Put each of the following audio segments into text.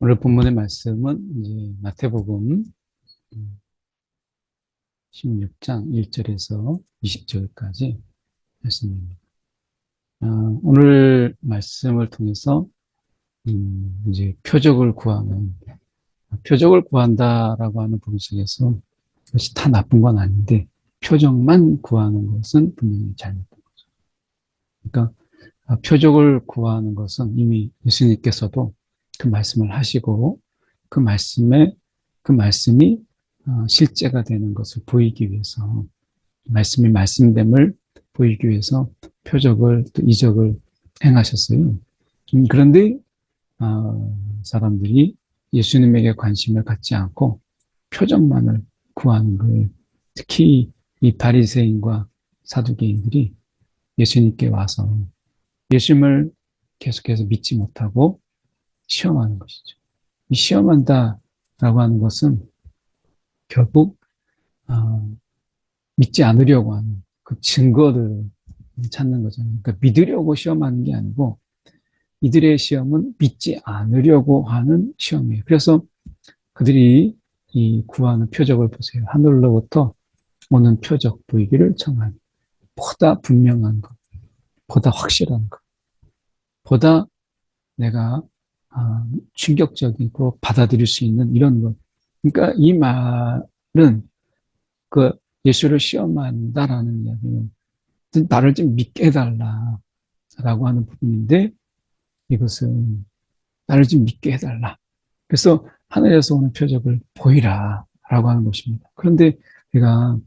오늘 본문의 말씀은 마태복음 16장 1절에서 20절까지 말씀입니다. 아, 오늘 말씀을 통해서 음, 이제 표적을 구하는 표적을 구한다라고 하는 부분 속에서 그것이 다 나쁜 건 아닌데 표적만 구하는 것은 분명히 잘못된 거죠. 그러니까 아, 표적을 구하는 것은 이미 예수님께서도 그 말씀을 하시고 그 말씀에 그 말씀이 어, 실제가 되는 것을 보이기 위해서 말씀이 말씀됨을 보이기 위해서 표적을 또 이적을 행하셨어요. 음, 그런데 어, 사람들이 예수님에게 관심을 갖지 않고 표적만을 구하는 거예요. 특히 이 바리새인과 사두개인들이 예수님께 와서 예수님을 계속해서 믿지 못하고 시험하는 것이죠. 이 시험한다라고 하는 것은 결국 어, 믿지 않으려고 하는 그 증거들을 찾는 거잖아요. 그러니까 믿으려고 시험하는 게 아니고 이들의 시험은 믿지 않으려고 하는 시험이에요. 그래서 그들이 이 구하는 표적을 보세요. 하늘로부터 오는 표적 보이기를 청하니 보다 분명한 것, 보다 확실한 것, 보다 내가 아, 충격적이고 받아들일 수 있는 이런 것. 그러니까 이 말은 그 예수를 시험한다라는 이야기는 나를 좀 믿게 해달라라고 하는 부분인데 이것은 나를 좀 믿게 해달라. 그래서 하늘에서 오는 표적을 보이라라고 하는 것입니다. 그런데 우리가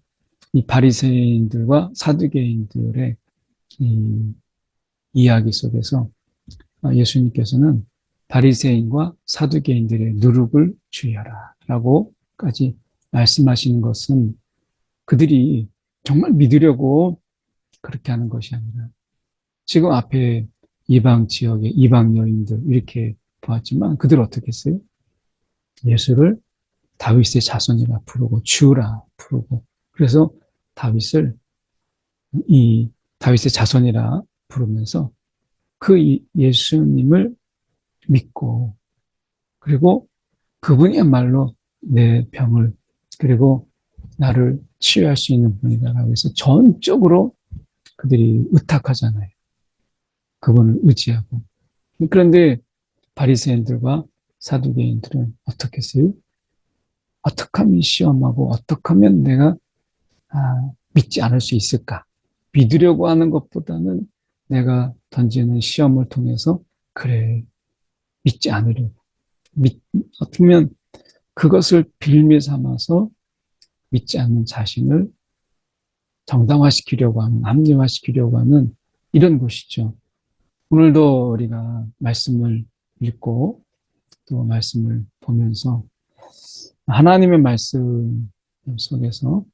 이 바리새인들과 사두개인들의 이 이야기 속에서 예수님께서는 바리새인과 사두개인들의 누룩을 주의하라 라고까지 말씀하시는 것은 그들이 정말 믿으려고 그렇게 하는 것이 아니라 지금 앞에 이방 지역의 이방 여인들 이렇게 보았지만 그들 어떻게 했어요? 예수를 다윗의 자손이라 부르고 주라 부르고 그래서 다윗을 이 다윗의 자손이라 부르면서 그 예수님을 믿고 그리고 그분이야말로 내 병을 그리고 나를 치유할 수 있는 분이다라고 해서 전적으로 그들이 의탁하잖아요. 그분을 의지하고. 그런데 바리새인들과 사두개인들은 어떻게 했어요? 어떻게 하면 시험하고 어떻게 하면 내가 아, 믿지 않을 수 있을까? 믿으려고 하는 것보다는 내가 던지는 시험을 통해서 그래 믿지 않으려고. 믿, 어쩌면 그것을 빌미 삼아서 믿지 않는 자신을 정당화시키려고 하는, 합리화시키려고 하는 이런 것이죠. 오늘도 우리가 말씀을 읽고 또 말씀을 보면서 하나님의 말씀 속에서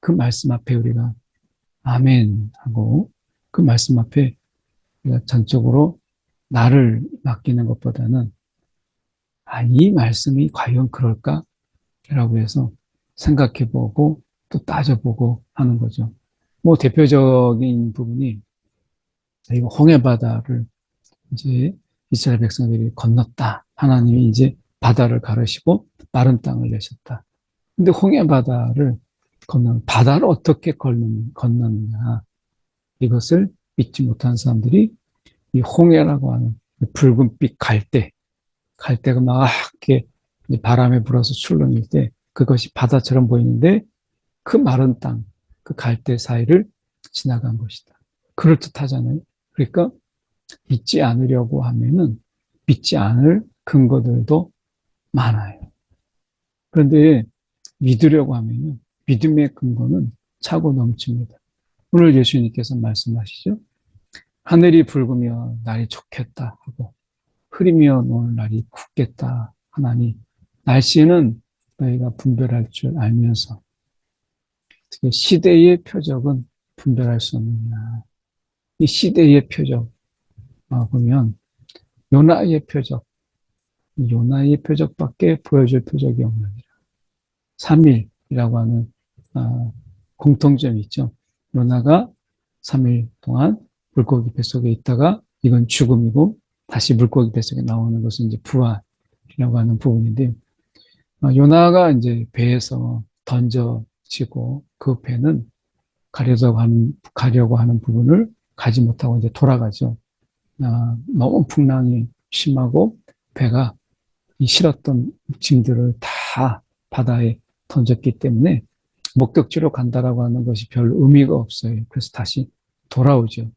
그 말씀 앞에 우리가 아멘 하고 그 말씀 앞에 우리가 전적으로 나를 맡기는 것보다는 아, 이 말씀이 과연 그럴까? 라고 해서 생각해 보고 또 따져보고 하는 거죠. 뭐 대표적인 부분이 이 홍해 바다를 이제 이스라엘 백성들이 건넜다. 하나님이 이제 바다를 가르시고 마른 땅을 내셨다. 근데 홍해 바다를 건너 바다를 어떻게 건너느냐 이것을 믿지 못한 사람들이 이 홍해라고 하는 붉은빛 갈대, 갈대가 막 이렇게 바람에 불어서 출렁일 때 그것이 바다처럼 보이는데 그 마른 땅, 그 갈대 사이를 지나간 것이다. 그럴듯하잖아요. 그러니까 믿지 않으려고 하면은 믿지 않을 근거들도 많아요. 그런데 믿으려고 하면은 믿음의 근거는 차고 넘칩니다. 오늘 예수님께서 말씀하시죠. 하늘이 붉으면 날이 좋겠다 하고 흐리면 오늘 날이 굳겠다 하나니 날씨는 너희가 분별할 줄 알면서 어떻게 시대의 표적은 분별할 수 없느냐. 이 시대의 표적 보면 요나의 표적 요나의 표적밖에 보여줄 표적이 없느니라. 3일이라고 하는 아, 공통점이 있죠. 요나가 3일 동안 물고기 뱃속에 있다가 이건 죽음이고 다시 물고기 뱃속에 나오는 것은 이제 부활. 요나라고 하는 부분인데, 어, 요나가 이제 배에서 던져지고 그 배는 가려고 하는, 가려고 하는 부분을 가지 못하고 이제 돌아가죠. 아, 너무 풍랑이 심하고 배가 이 실었던 짐들을 다 바다에 던졌기 때문에 목적지로 간다라고 하는 것이 별 의미가 없어요. 그래서 다시 돌아오죠.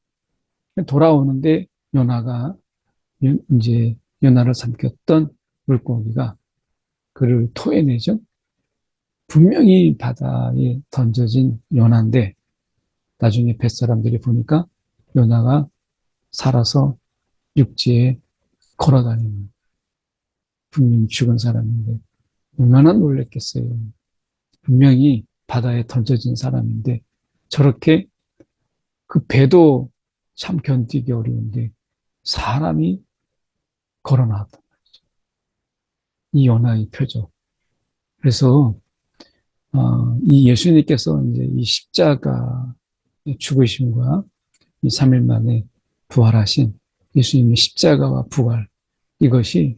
돌아오는데 요나가 이제 요나를 삼켰던 물고기가 그를 토해내죠. 분명히 바다에 던져진 요나인데 나중에 뱃사람들이 보니까 요나가 살아서 육지에 걸어다니는 분명히 죽은 사람인데 얼마나 놀랬겠어요. 분명히 바다에 던져진 사람인데 저렇게 그 배도 참 견디기 어려운데 사람이 걸어 나왔단 말이죠. 이 연하의 표적. 그래서 어, 이 예수님께서 이제 이 십자가 죽으심과 이 3일 만에 부활하신 예수님의 십자가와 부활 이것이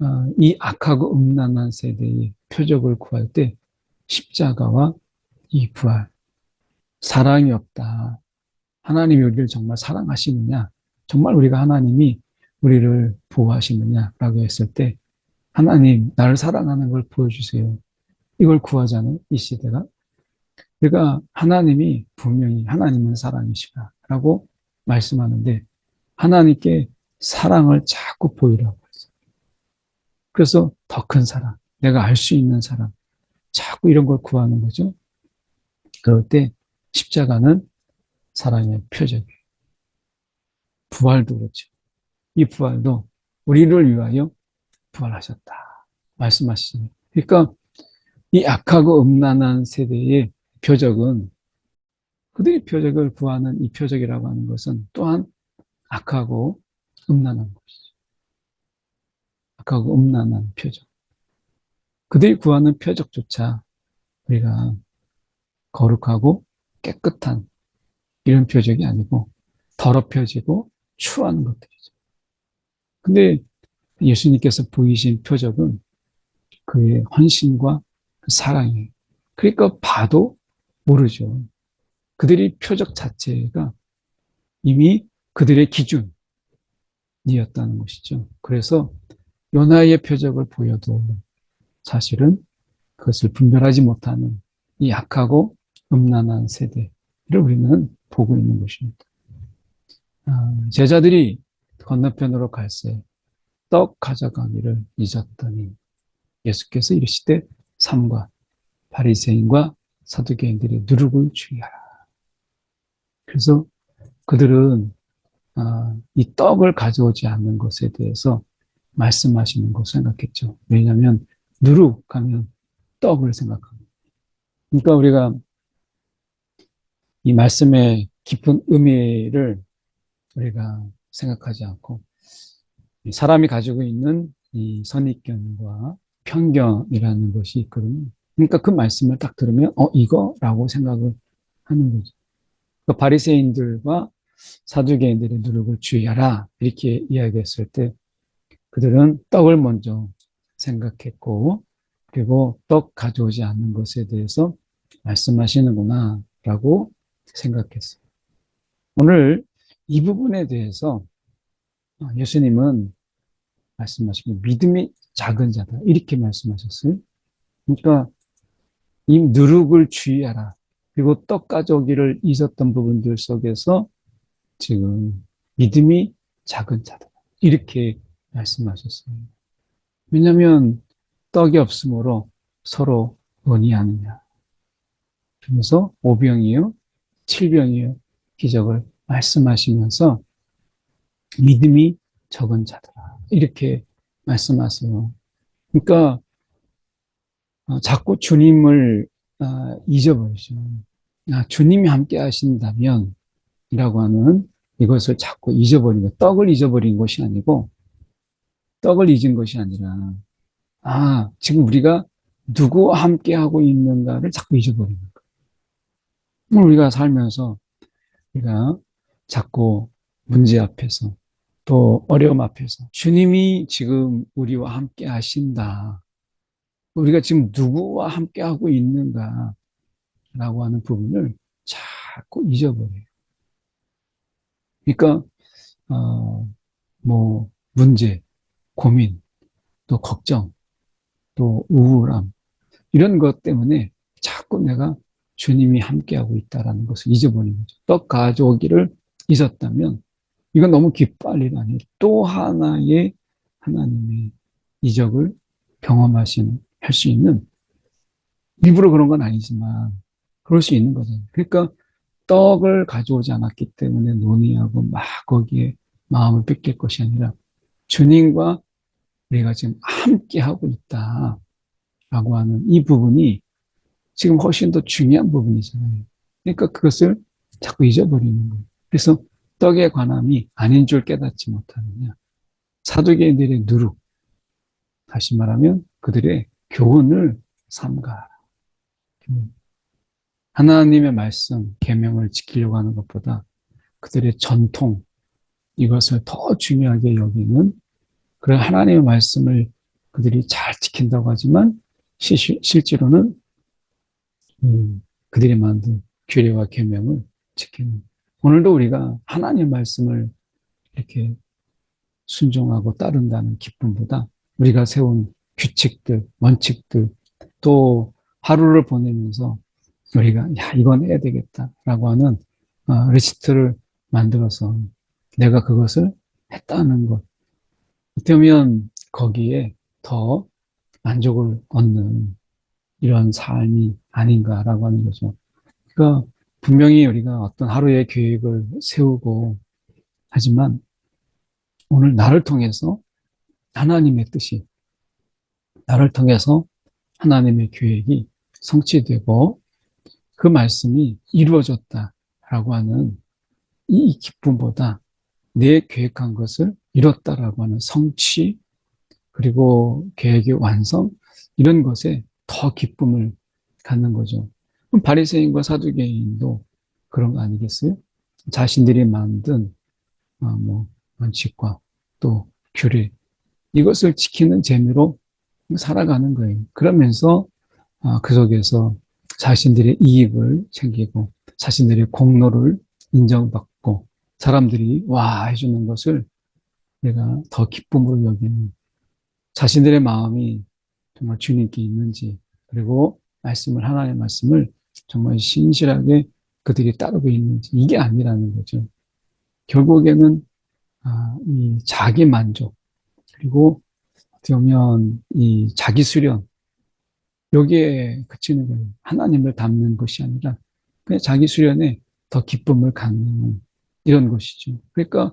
어, 이 악하고 음란한 세대의 표적을 구할 때 십자가와 이 부활 사랑이 없다. 하나님이 우리를 정말 사랑하시느냐? 정말 우리가 하나님이 우리를 보호하시느냐라고 했을 때 하나님 나를 사랑하는 걸 보여주세요. 이걸 구하자는 이 시대가 그러니까 하나님이 분명히 하나님은 사랑이시다 라고 말씀하는데 하나님께 사랑을 자꾸 보이라고 했어요. 그래서 더 큰 사랑, 내가 알 수 있는 사랑, 자꾸 이런 걸 구하는 거죠. 그럴 때 십자가는 사랑의 표적이에요. 부활도 그렇죠. 이 부활도 우리를 위하여 부활하셨다. 말씀하시죠. 그러니까 이 악하고 음란한 세대의 표적은 그들이 표적을 구하는 이 표적이라고 하는 것은 또한 악하고 음란한 것이죠. 악하고 음란한 표적. 그들이 구하는 표적조차 우리가 거룩하고 깨끗한 이런 표적이 아니고 더럽혀지고 추한 것들이죠. 근데 예수님께서 보이신 표적은 그의 헌신과 그 사랑이에요. 그러니까 봐도 모르죠. 그들이 표적 자체가 이미 그들의 기준이었다는 것이죠. 그래서 요나의 표적을 보여도 사실은 그것을 분별하지 못하는 이 약하고 음란한 세대를 우리는 보고 있는 것입니다. 아, 제자들이 건너편으로 갈새 떡 가져가기를 잊었더니 예수께서 이르시되 삼과 바리새인과 사두개인들의 누룩을 주의하라. 그래서 그들은 아, 이 떡을 가져오지 않는 것에 대해서 말씀하시는 거 생각했죠. 왜냐하면 누룩 하면 떡을 생각합니다. 그러니까 우리가 이 말씀의 깊은 의미를 우리가 생각하지 않고 사람이 가지고 있는 이 선입견과 편견이라는 것이 있거든요. 그러니까 그 말씀을 딱 들으면 어 이거라고 생각을 하는 거죠. 그 바리새인들과 사두개인들의 누룩을 주의하라 이렇게 이야기했을 때 그들은 떡을 먼저 생각했고 그리고 떡 가져오지 않는 것에 대해서 말씀하시는구나 라고 생각했어요. 오늘 이 부분에 대해서 예수님은 말씀하시기 믿음이 작은 자다 이렇게 말씀하셨어요. 그러니까 이 누룩을 주의하라. 그리고 떡 가져오기를 잊었던 부분들 속에서 지금 믿음이 작은 자다. 이렇게 말씀하셨어요. 왜냐하면 떡이 없으므로 서로 원의하느냐. 그러면서 오병이요, 칠병이요 기적을 말씀하시면서 믿음이 적은 자들아 이렇게 말씀하세요. 그러니까 어, 자꾸 주님을 어, 잊어버리죠. 아, 주님이 함께 하신다면 이라고 하는 이것을 자꾸 잊어버린 것, 떡을 잊어버린 것이 아니고 떡을 잊은 것이 아니라 아 지금 우리가 누구와 함께 하고 있는가를 자꾸 잊어버리는 거예요. 우리가 살면서 우리가 자꾸 문제 앞에서 또 어려움 앞에서 주님이 지금 우리와 함께 하신다. 우리가 지금 누구와 함께 하고 있는가 라고 하는 부분을 자꾸 잊어버려요. 그러니까 어, 뭐 문제, 고민, 또 걱정, 또 우울함 이런 것 때문에 자꾸 내가 주님이 함께하고 있다라는 것을 잊어버리는 거죠. 떡 가져오기를 잊었다면 이건 너무 일 아니에요. 또 하나의 하나님의 이적을 경험하신 할수 있는 일부러 그런 건 아니지만 그럴 수 있는 거잖아요. 그러니까 떡을 가져오지 않았기 때문에 논의하고 막 거기에 마음을 뺏길 것이 아니라 주님과 우리가 지금 함께 하고 있다라고 하는 이 부분이 지금 훨씬 더 중요한 부분이잖아요. 그러니까 그것을 자꾸 잊어버리는 거예요. 그래서 떡의 관함이 아닌 줄 깨닫지 못하느냐. 사두개인들의 누룩, 다시 말하면 그들의 교훈을 삼가하라. 하나님의 말씀, 계명을 지키려고 하는 것보다 그들의 전통, 이것을 더 중요하게 여기는 그런 하나님의 말씀을 그들이 잘 지킨다고 하지만 시, 실제로는 음, 그들이 만든 규례와 계명을 지키는 오늘도 우리가 하나님의 말씀을 이렇게 순종하고 따른다는 기쁨보다 우리가 세운 규칙들, 원칙들, 또 하루를 보내면서 우리가 야 이건 해야 되겠다라고 하는 어, 리스트를 만들어서 내가 그것을 했다는 것. 어쩌면 거기에 더 만족을 얻는 이런 삶이 아닌가라고 하는 거죠. 그러니까 분명히 우리가 어떤 하루의 계획을 세우고 하지만 오늘 나를 통해서 하나님의 뜻이 나를 통해서 하나님의 계획이 성취되고 그 말씀이 이루어졌다라고 하는 이 기쁨보다 내 계획한 것을 이뤘다라고 하는 성취 그리고 계획의 완성 이런 것에 더 기쁨을 갖는 거죠. 그럼 바리새인과 사두개인도 그런 거 아니겠어요? 자신들이 만든 어, 뭐 원칙과 또 규례 이것을 지키는 재미로 살아가는 거예요. 그러면서 어, 그 속에서 자신들의 이익을 챙기고 자신들의 공로를 인정받고 사람들이 와 해주는 것을 내가 더 기쁨으로 여기는 자신들의 마음이 정말 주님께 있는지 그리고 말씀을 하나님의 말씀을 정말 신실하게 그들이 따르고 있는지 이게 아니라는 거죠. 결국에는 아, 이 자기 만족 그리고 어떻게 보면 이 자기 수련 여기에 그치는 거예요. 하나님을 닮는 것이 아니라 그냥 자기 수련에 더 기쁨을 갖는 이런 것이죠. 그러니까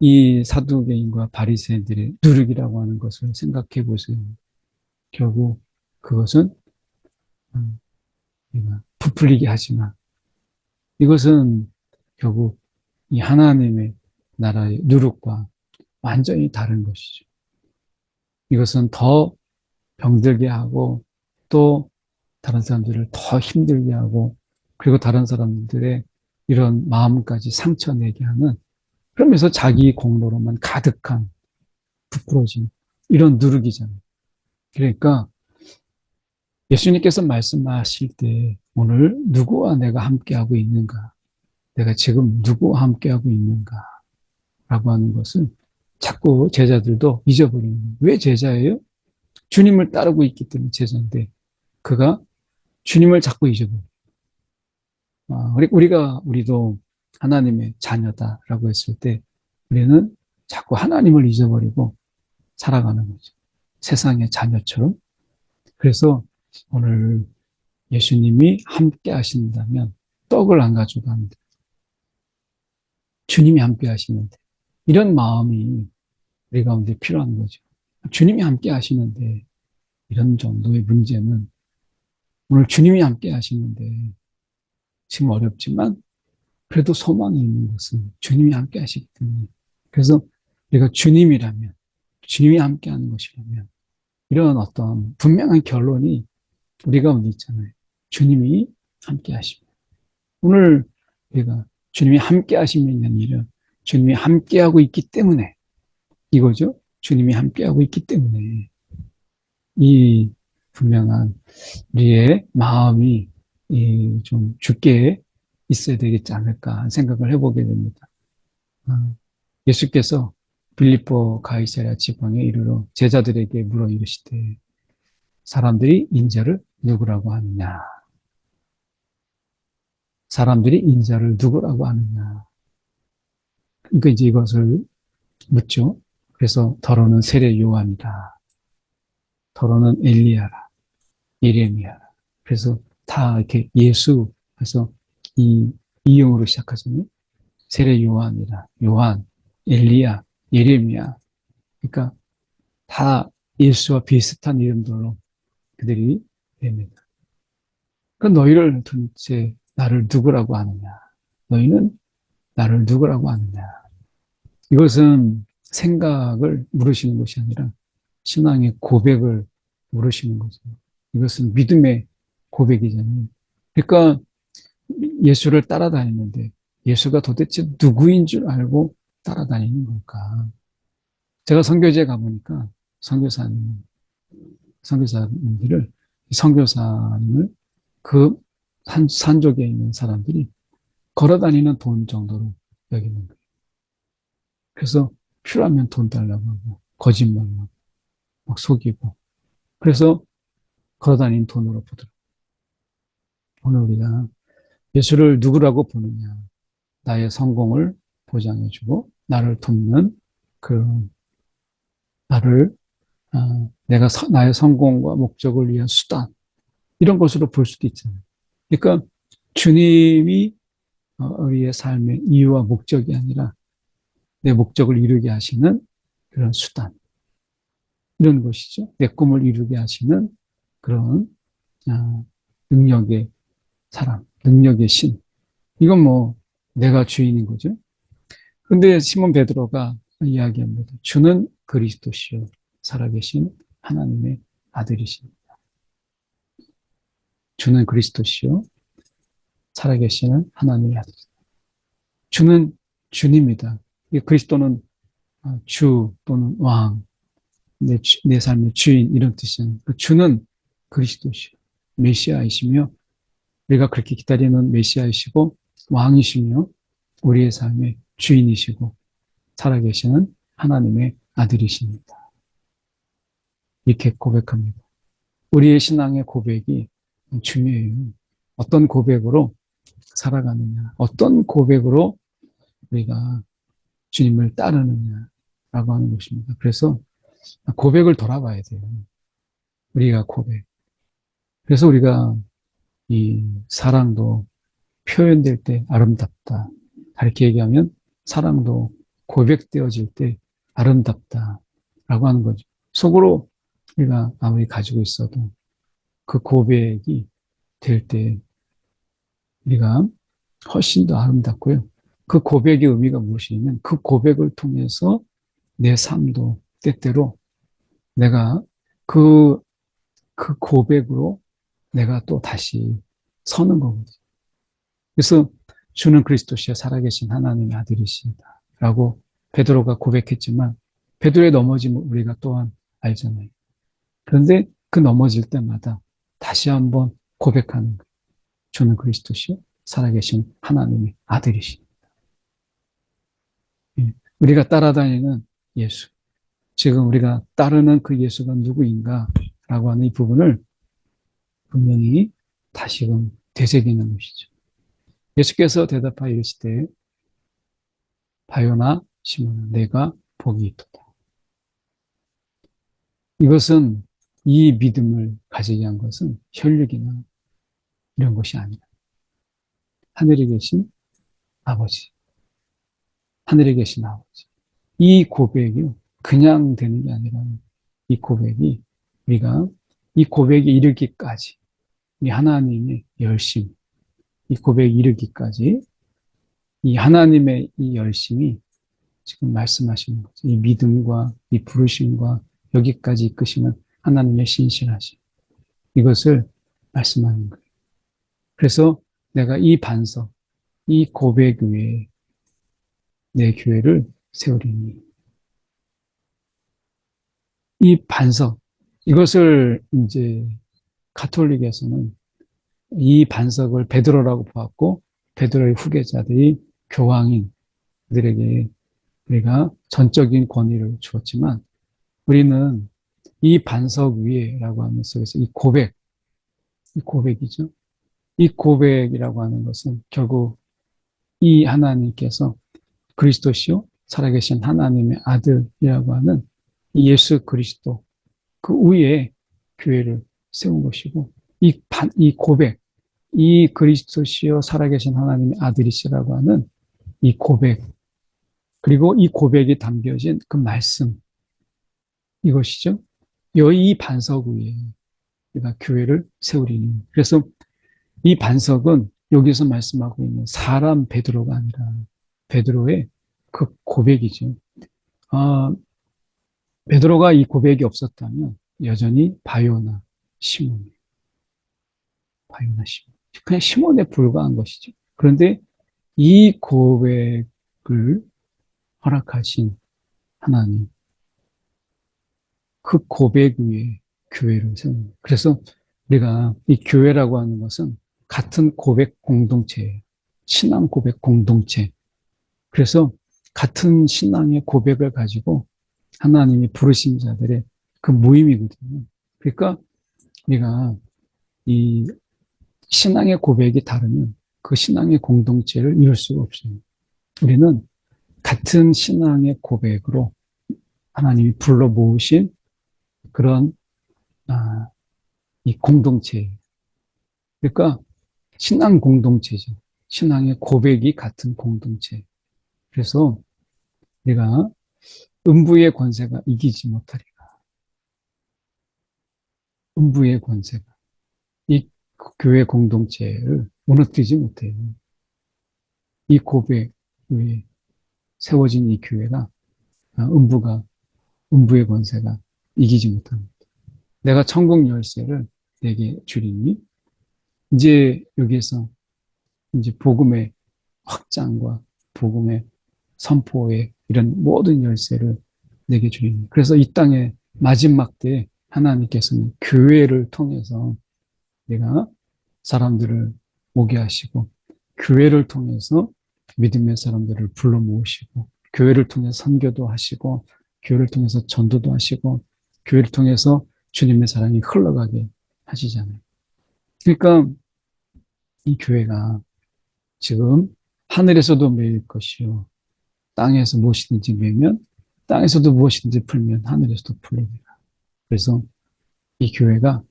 이 사두개인과 바리새인들의 누룩이라고 하는 것을 생각해 보세요. 결국 그것은 음, 부풀리게 하지만 이것은 결국 이 하나님의 나라의 누룩과 완전히 다른 것이죠. 이것은 더 병들게 하고 또 다른 사람들을 더 힘들게 하고 그리고 다른 사람들의 이런 마음까지 상처 내게 하는 그러면서 자기 공로로만 가득한 부풀어진 이런 누룩이잖아요. 그러니까 예수님께서 말씀하실 때 오늘 누구와 내가 함께하고 있는가? 내가 지금 누구와 함께하고 있는가? 라고 하는 것은 자꾸 제자들도 잊어버리는 거예요. 왜 제자예요? 주님을 따르고 있기 때문에 제자인데 그가 주님을 자꾸 잊어버려요. 아, 우리가 우리도 하나님의 자녀다라고 했을 때 우리는 자꾸 하나님을 잊어버리고 살아가는 거죠. 세상의 자녀처럼. 그래서 오늘 예수님이 함께 하신다면 떡을 안 가지고 갑니다. 주님이 함께 하시는데 이런 마음이 우리 가운데 필요한 거죠. 주님이 함께 하시는데 이런 정도의 문제는 오늘 주님이 함께 하시는데 지금 어렵지만 그래도 소망이 있는 것은 주님이 함께 하시기 때문에 그래서 우리가 주님이라면 주님이 함께 하는 것이라면 이런 어떤 분명한 결론이 우리 가운데 있잖아요. 주님이 함께 하시면 오늘 우리가 주님이 함께 하시면 아니라 주님이 함께 하고 있기 때문에 이거죠. 주님이 함께 하고 있기 때문에 이 분명한 우리의 마음이 좀 죽게 있어야 되겠지 않을까 생각을 해보게 됩니다. 어, 예수께서 빌리포 가이사랴 지방에 이르러 제자들에게 물어 이르시되 사람들이 인자를 누구라고 하느냐? 사람들이 인자를 누구라고 하느냐? 그러니까 이제 이것을 묻죠. 그래서 더러는 세례 요한이다. 더러는 엘리야라. 예레미야라. 그래서 다 이렇게 예수 그래서 이 이용으로 시작하잖아요. 세례 요한이라. 요한, 엘리야, 예레미야. 그러니까 다 예수와 비슷한 이름들로 그들이 됩니다. 그 너희를 도대체 나를 누구라고 하느냐? 너희는 나를 누구라고 하느냐? 이것은 생각을 물으시는 것이 아니라 신앙의 고백을 물으시는 거죠. 이것은 믿음의 고백이잖아요. 그러니까 예수를 따라다니는데 예수가 도대체 누구인 줄 알고 따라다니는 걸까? 제가 선교지에 가보니까 선교사님, 선교사님들을, 선교사님을 그 산, 산족에 있는 사람들이 걸어다니는 돈 정도로 여기는 거예요. 그래서 필요하면 돈 달라고 하고, 거짓말하고, 막 속이고. 그래서 걸어다니는 돈으로 보더라고요. 오늘 우리가 예수를 누구라고 보느냐. 나의 성공을 보장해주고, 나를 돕는 그, 나를, 어, 내가 서, 나의 성공과 목적을 위한 수단, 이런 것으로 볼 수도 있잖아요. 그러니까 주님이 어, 우리의 삶의 이유와 목적이 아니라 내 목적을 이루게 하시는 그런 수단. 이런 것이죠. 내 꿈을 이루게 하시는 그런 아, 능력의 사람, 능력의 신. 이건 뭐 내가 주인인 거죠. 근데 시몬 베드로가 이야기합니다. 주는 그리스도시요 살아계신 하나님의 아들이십니다. 주는 그리스도시요 살아계시는 하나님의 아들. 주는 주님입니다. 그리스도는 아, 주 또는 왕, 내, 내 삶의 주인 이런 뜻이잖아요. 그 주는 그리스도시요 메시아이시며 우리가 그렇게 기다리는 메시아이시고 왕이시며 우리의 삶의 주인이시고 살아계시는 하나님의 아들이십니다. 이렇게 고백합니다. 우리의 신앙의 고백이 중요해요. 어떤 고백으로 살아가느냐, 어떤 고백으로 우리가 주님을 따르느냐라고 하는 것입니다. 그래서 고백을 돌아봐야 돼요. 우리가 고백. 그래서 우리가 이 사랑도 표현될 때 아름답다. 다르게 얘기하면 사랑도 고백되어질 때 아름답다. 라고 하는 거죠. 속으로 우리가 아무리 가지고 있어도 그 고백이 될 때 우리가 훨씬 더 아름답고요. 그 고백의 의미가 무엇이냐면 그 고백을 통해서 내 삶도 때때로 내가 그, 그 고백으로 내가 또 다시 서는 거거든요. 그래서 주는 그리스도시여 살아계신 하나님의 아들이십니다. 라고 베드로가 고백했지만 베드로의 넘어짐을 우리가 또한 알잖아요. 그런데 그 넘어질 때마다 다시 한번 고백하는. 주는 그리스도시요 살아계신 하나님의 아들이십니다. 예, 우리가 따라다니는 예수. 지금 우리가 따르는 그 예수가 누구인가? 라고 하는 이 부분을 분명히 다시금 되새기는 것이죠. 예수께서 대답하여 이르시되 바요나 시몬아 내가 복이 있도다. 이것은 이 믿음을 가지게 한 것은 혈육이나 이런 것이 아니라 하늘에 계신 아버지, 하늘에 계신 아버지. 이 고백이 그냥 되는 게 아니라 이 고백이 우리가 이 고백에 이르기까지 이 하나님의 열심, 이 고백에 이르기까지 이 하나님의 이 열심이 지금 말씀하시는 거죠. 이 믿음과 이 부르심과 여기까지 이끄시는 하나님의 신실하심. 이것을 말씀하는 거예요. 그래서 내가 이 반석, 이 고백 위에 내 교회를 세우리니. 이 반석, 이것을 이제 가톨릭에서는 이 반석을 베드로라고 보았고, 베드로의 후계자들이 교황인들에게 우리가 전적인 권위를 주었지만, 우리는 이 반석 위에라고 하는 속에서 이 고백, 이 고백이죠. 이 고백이라고 하는 것은 결국 이 하나님께서 그리스도시요 살아계신 하나님의 아들이라고 하는 예수 그리스도 그 위에 교회를 세운 것이고 이, 반, 이 고백 이 그리스도시요 살아계신 하나님의 아들이시라고 하는 이 고백 그리고 이 고백이 담겨진 그 말씀 이것이죠. 여이 반석 위에 우리가 교회를 세우리니 그래서 이 반석은 여기서 말씀하고 있는 사람 베드로가 아니라 베드로의 그 고백이죠. 아, 베드로가 이 고백이 없었다면 여전히 바요나 시몬, 바요나 시몬, 그냥 시몬에 불과한 것이죠. 그런데 이 고백을 허락하신 하나님, 그 고백 위에 교회를 세웁니다. 그래서 우리가 이 교회라고 하는 것은 같은 고백 공동체예요. 신앙 고백 공동체. 그래서 같은 신앙의 고백을 가지고 하나님이 부르신 자들의 그 모임이거든요. 그러니까 우리가 이 신앙의 고백이 다르면 그 신앙의 공동체를 이룰 수가 없어요. 우리는 같은 신앙의 고백으로 하나님이 불러 모으신 그런 아, 이 공동체. 그러니까 신앙 공동체죠. 신앙의 고백이 같은 공동체. 그래서 내가 음부의 권세가 이기지 못하리라. 음부의 권세가 이 교회 공동체를 무너뜨리지 못해요. 이 고백 위에 세워진 이 교회가 아, 음부가 음부의 권세가 이기지 못합니다. 내가 천국 열쇠를 내게 주리니 이제 여기에서 이제 복음의 확장과 복음의 선포의 이런 모든 열쇠를 내게 주리니 그래서 이 땅의 마지막 때 하나님께서는 교회를 통해서 내가 사람들을 오게 하시고 교회를 통해서 믿음의 사람들을 불러 모으시고 교회를 통해서 선교도 하시고 교회를 통해서 전도도 하시고 교회를 통해서 주님의 사랑이 흘러가게 하시잖아요. 그러니까 이 교회가 지금 하늘에서도 매일 것이요. 땅에서 무엇이든지 매면 땅에서도 무엇이든지 풀면 하늘에서도 풀립니다. 그래서 이 교회가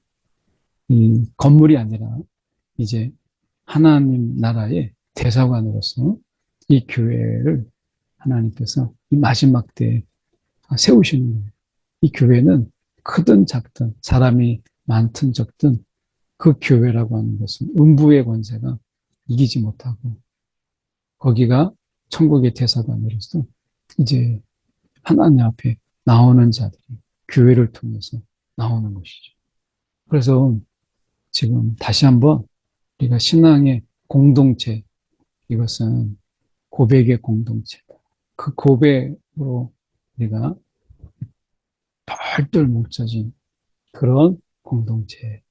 이 건물이 아니라 이제 하나님 나라의 대사관으로서 이 교회를 하나님께서 이 마지막 때에 세우시는 거예요. 이 교회는 크든 작든 사람이 많든 적든 그 교회라고 하는 것은 음부의 권세가 이기지 못하고 거기가 천국의 대사관으로서 이제 하나님 앞에 나오는 자들이 교회를 통해서 나오는 것이죠. 그래서 지금 다시 한번 우리가 신앙의 공동체 이것은 고백의 공동체다. 그 고백으로 우리가 덜덜 뭉쳐진 그런 공동체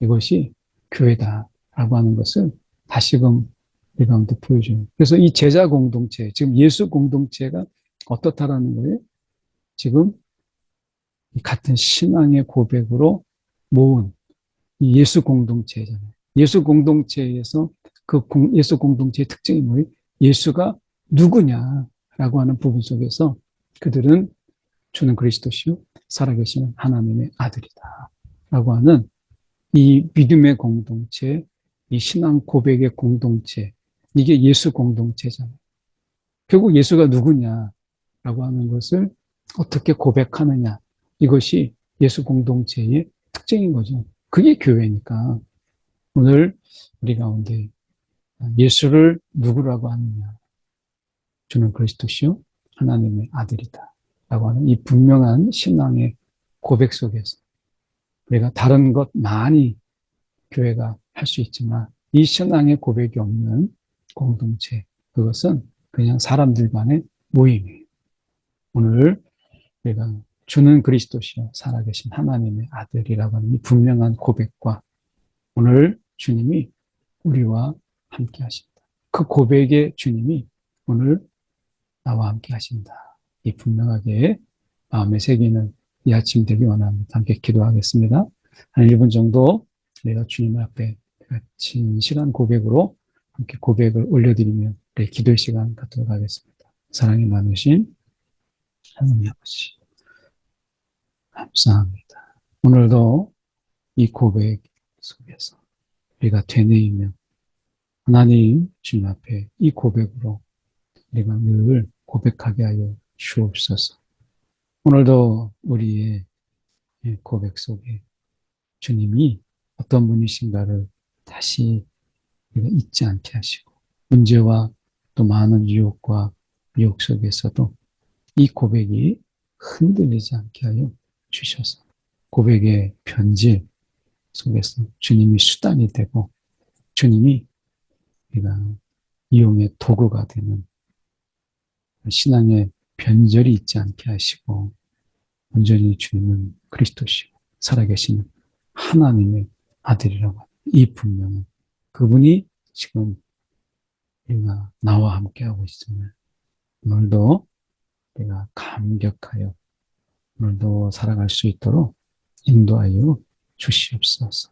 이것이 교회다라고 하는 것을 다시금 우리 가운데 보여줘요. 그래서 이 제자 공동체, 지금 예수 공동체가 어떻다라는 거예요? 지금 같은 신앙의 고백으로 모은 예수 공동체잖아요. 예수 공동체에서 그 예수 공동체의 특징이 뭐예요? 예수가 누구냐라고 하는 부분 속에서 그들은 주는 그리스도시요 살아계시는 하나님의 아들이다. 라고 하는 이 믿음의 공동체, 이 신앙 고백의 공동체, 이게 예수 공동체잖아요. 결국 예수가 누구냐라고 하는 것을 어떻게 고백하느냐. 이것이 예수 공동체의 특징인 거죠. 그게 교회니까. 오늘 우리 가운데 예수를 누구라고 하느냐. 주는 그리스도시요 하나님의 아들이다. 하는 이 분명한 신앙의 고백 속에서 우리가 다른 것 많이 교회가 할 수 있지만 이 신앙의 고백이 없는 공동체 그것은 그냥 사람들 간의 모임이에요. 오늘 우리가 주는 그리스도시요 살아계신 하나님의 아들이라고 하는 이 분명한 고백과 오늘 주님이 우리와 함께 하신다. 그 고백에 주님이 오늘 나와 함께 하신다. 이 분명하게 마음에 새기는 이 아침 되기 원합니다. 함께 기도하겠습니다. 한 1분 정도 내가 주님 앞에 진실한 고백으로 함께 고백을 올려드리며 내 기도 시간 갖도록 하겠습니다. 사랑이 많으신 하나님 아버지 감사합니다. 오늘도 이 고백 속에서 우리가 되뇌이며 하나님 주님 앞에 이 고백으로 우리가 늘 고백하게 하여 주옵소서. 오늘도 우리의 고백 속에 주님이 어떤 분이신가를 다시 우리가 잊지 않게 하시고 문제와 또 많은 유혹과 유혹 속에서도 이 고백이 흔들리지 않게 하여 주셔서 고백의 편지 속에서 주님이 수단이 되고 주님이 우리가 이용의 도구가 되는 신앙의 변절이 있지 않게 하시고 온전히 주님은 그리스도시고 살아계시는 하나님의 아들이라고 이 분명은 그분이 지금 우리가 나와 함께하고 있음을 오늘도 우리가 감격하여 오늘도 살아갈 수 있도록 인도하여 주시옵소서.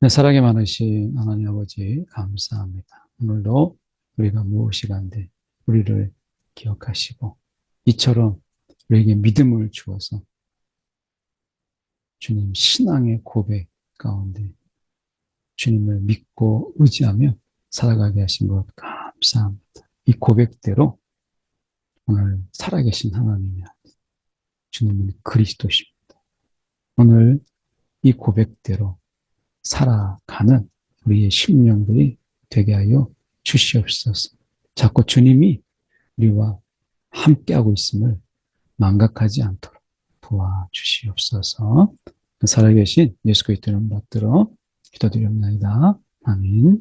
내 사랑이 많으신 하나님 아버지 감사합니다. 오늘도 우리가 무엇이 간데 우리를 기억하시고 이처럼 우리에게 믿음을 주어서 주님 신앙의 고백 가운데 주님을 믿고 의지하며 살아가게 하신 것 감사합니다. 이 고백대로 오늘 살아계신 하나님이 주님은 그리스도십니다. 오늘 이 고백대로 살아가는 우리의 심령들이 되게 하여 주시옵소서. 자꾸 주님이 우리와 함께하고 있음을 망각하지 않도록 도와주시옵소서. 살아계신 예수 그리스도를 받들어 기도드립니다. 아멘.